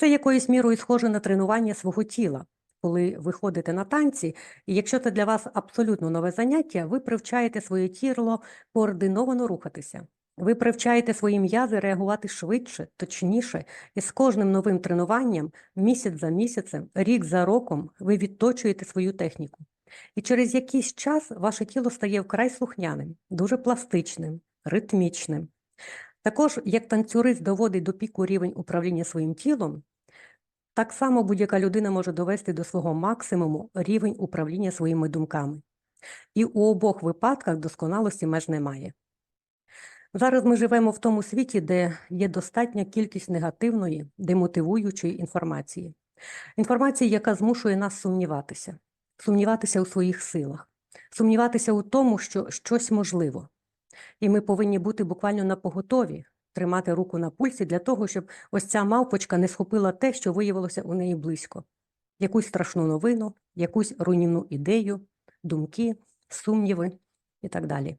Це якоюсь мірою схоже на тренування свого тіла. Коли ви ходите на танці, і якщо це для вас абсолютно нове заняття, ви привчаєте своє тіло координовано рухатися. Ви привчаєте свої м'язи реагувати швидше, точніше, і з кожним новим тренуванням, місяць за місяцем, рік за роком, ви відточуєте свою техніку. І через якийсь час ваше тіло стає вкрай слухняним, дуже пластичним, ритмічним. Також, як танцюрист доводить до піку рівень управління своїм тілом, так само будь-яка людина може довести до свого максимуму рівень управління своїми думками. І у обох випадках досконалості меж немає. Зараз ми живемо в тому світі, де є достатня кількість негативної, демотивуючої інформації. Інформації, яка змушує нас сумніватися, сумніватися у своїх силах, сумніватися у тому, що щось можливо. І ми повинні бути буквально на поготові, тримати руку на пульсі для того, щоб ось ця мавпочка не схопила те, що виявилося у неї близько. Якусь страшну новину, якусь руйнівну ідею, думки, сумніви і так далі.